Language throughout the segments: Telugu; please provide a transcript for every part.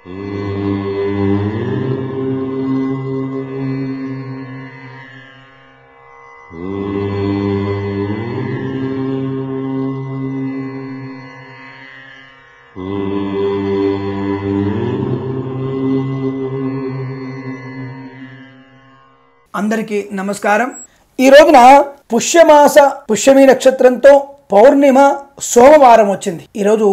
అందరికీ నమస్కారం. ఈ రోజున పుష్యమాస పుష్యమి నక్షత్రంతో పౌర్ణిమ సోమవారం వచ్చింది. ఈరోజు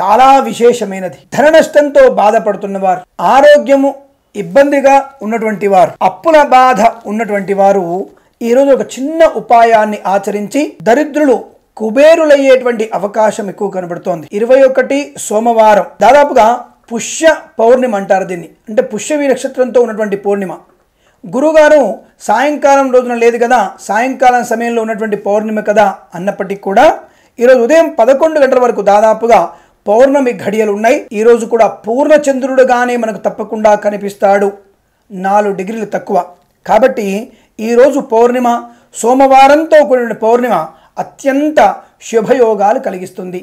చాలా విశేషమైనది. ధన నష్టంతో బాధపడుతున్న వారు ఆరోగ్యము ఇబ్బందిగా ఉన్నటువంటి వారు అప్పుల బాధ ఉన్నటువంటి వారు ఈరోజు ఒక చిన్న ఉపాయాన్ని ఆచరించి దరిద్రులు కుబేరులయ్యేటువంటి అవకాశం ఎక్కువ కనబడుతోంది. ఇరవై ఒకటి సోమవారం. దాదాపుగా పుష్య పౌర్ణిమ అంటారు దీన్ని. అంటే పుష్యవి నక్షత్రంతో ఉన్నటువంటి పౌర్ణిమ. గురుగారు సాయంకాలం రోజున లేదు కదా సాయంకాలం సమయంలో ఉన్నటువంటి పౌర్ణిమ కదా అన్నప్పటికీ కూడా ఈరోజు ఉదయం పదకొండు గంటల వరకు దాదాపుగా పౌర్ణమి ఘడియలు ఉన్నాయి ఈరోజు కూడా పూర్ణచంద్రుడుగానే మనకు తప్పకుండా కనిపిస్తాడు. నాలుగు డిగ్రీలు తక్కువ. కాబట్టి ఈరోజు పౌర్ణిమ సోమవారంతో కూడిన పౌర్ణిమ అత్యంత శుభయోగాలు కలిగిస్తుంది.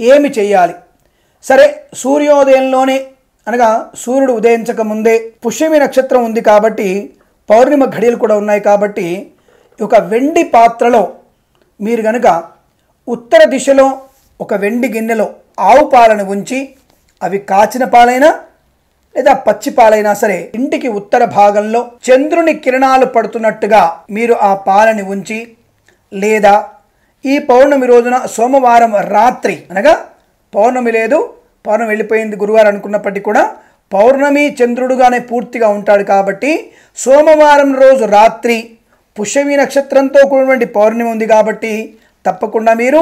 ఏమి చేయాలి? సరే సూర్యోదయంలోనే అనగా సూర్యుడు ఉదయించక ముందే పుష్యమి నక్షత్రం ఉంది కాబట్టి పౌర్ణిమ ఘడియలు కూడా ఉన్నాయి కాబట్టి ఒక వెండి పాత్రలో మీరు గనక ఉత్తర దిశలో ఒక వెండి గిన్నెలో ఆవు పాలను ఉంచి అవి కాచిన పాలైనా లేదా పచ్చి పాలైనా సరే ఇంటికి ఉత్తర భాగంలో చంద్రుని కిరణాలు పడుతున్నట్టుగా మీరు ఆ పాలని ఉంచి లేదా ఈ పౌర్ణమి రోజున సోమవారం రాత్రి అనగా పౌర్ణమి లేదు పౌర్ణమి వెళ్ళిపోయింది గురువారం అనుకున్నప్పటికీ కూడా పౌర్ణమి చంద్రుడుగానే పూర్తిగా ఉంటాడు కాబట్టి సోమవారం రోజు రాత్రి పుష్యమి నక్షత్రంతో కూడినటువంటి పౌర్ణమి ఉంది కాబట్టి తప్పకుండా మీరు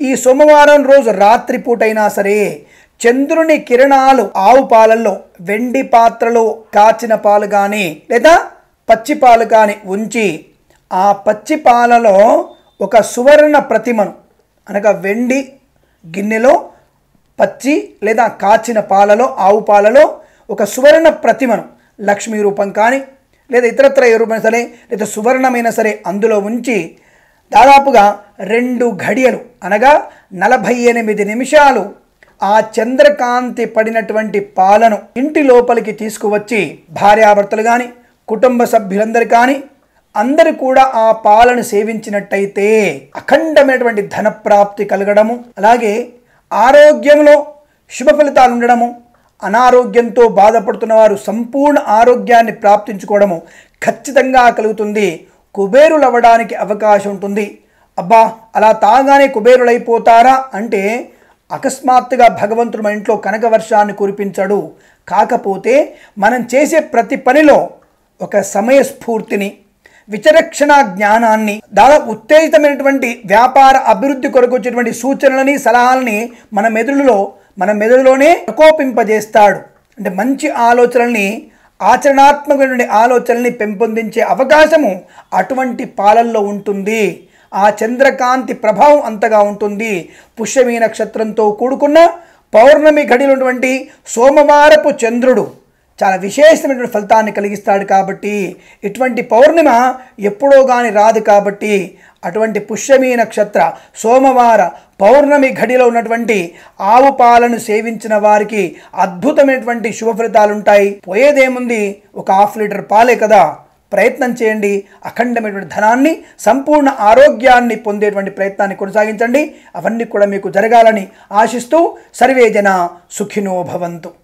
ఈ సోమవారం రోజు రాత్రి పూటైనా సరే చంద్రుని కిరణాలు ఆవు పాలల్లో వెండి పాత్రలో కాచిన పాలు కానీ లేదా పచ్చి పాలు కానీ ఉంచి ఆ పచ్చి పాలలో ఒక సువర్ణ ప్రతిమను అనగా వెండి గిన్నెలో పచ్చి లేదా కాచిన పాలలో ఆవు పాలలో ఒక సువర్ణ ప్రతిమను లక్ష్మీ రూపం కానీ లేదా ఇతరత్ర ఏ రూపమైనా సరే లేదా సువర్ణమైన సరే అందులో ఉంచి దాదాపుగా రెండు ఘడియలు అనగా నలభై ఎనిమిది నిమిషాలు ఆ చంద్రకాంతి పడినటువంటి పాలను ఇంటి లోపలికి తీసుకువచ్చి భార్యాభర్తలు కానీ కుటుంబ సభ్యులందరూ కానీ అందరూ కూడా ఆ పాలను సేవించినట్టయితే అఖండమైనటువంటి ధన ప్రాప్తి కలగడము అలాగే ఆరోగ్యంలో శుభ ఫలితాలు ఉండడము అనారోగ్యంతో బాధపడుతున్న వారు సంపూర్ణ ఆరోగ్యాన్ని ప్రాప్తించుకోవడము ఖచ్చితంగా కలుగుతుంది. కుబేరులు అవ్వడానికి అవకాశం ఉంటుంది అబ్బా అలా తాగానే కుబేరులైపోతారా? అంటే అకస్మాత్తుగా భగవంతుడు మన ఇంట్లో కనక వర్షాన్ని కురిపించడు. కాకపోతే మనం చేసే ప్రతి పనిలో ఒక సమయస్ఫూర్తిని విచరక్షణ జ్ఞానాన్ని దాదాపు ఉత్తేజితమైనటువంటి వ్యాపార అభివృద్ధి కొరకు వచ్చేటువంటి సూచనలని సలహాలని మన మెదడులో మన మెదడులోనే ప్రకోపింపజేస్తాడు. అంటే మంచి ఆలోచనల్ని ఆచరణాత్మకమైన ఆలోచనల్ని పెంపొందించే అవకాశము అటువంటి పాలల్లో ఉంటుంది. ఆ చంద్రకాంతి ప్రభావం అంతగా ఉంటుంది. పుష్యమీ నక్షత్రంతో కూడుకున్న పౌర్ణమి గడిలోటువంటి సోమవారపు చంద్రుడు చాలా విశేషమైనటువంటి ఫలితాన్ని కలిగిస్తాడు కాబట్టి ఇటువంటి పౌర్ణిమ ఎప్పుడో కానీ రాదు కాబట్టి అటువంటి పుష్యమీ నక్షత్ర సోమవార పౌర్ణమి ఘడిలో ఉన్నటువంటి ఆవు పాలను సేవించిన వారికి అద్భుతమైనటువంటి శుభ ఫలితాలుంటాయి. పోయేదేముంది? ఒక హాఫ్ లీటర్ పాలే కదా. ప్రయత్నం చేయండి. అఖండమైనటువంటి ధనాన్ని సంపూర్ణ ఆరోగ్యాన్ని పొందేటువంటి ప్రయత్నాన్ని కొనసాగించండి. అవన్నీ కూడా మీకు జరగాలని ఆశిస్తూ సర్వే జన సుఖినో భవంతు.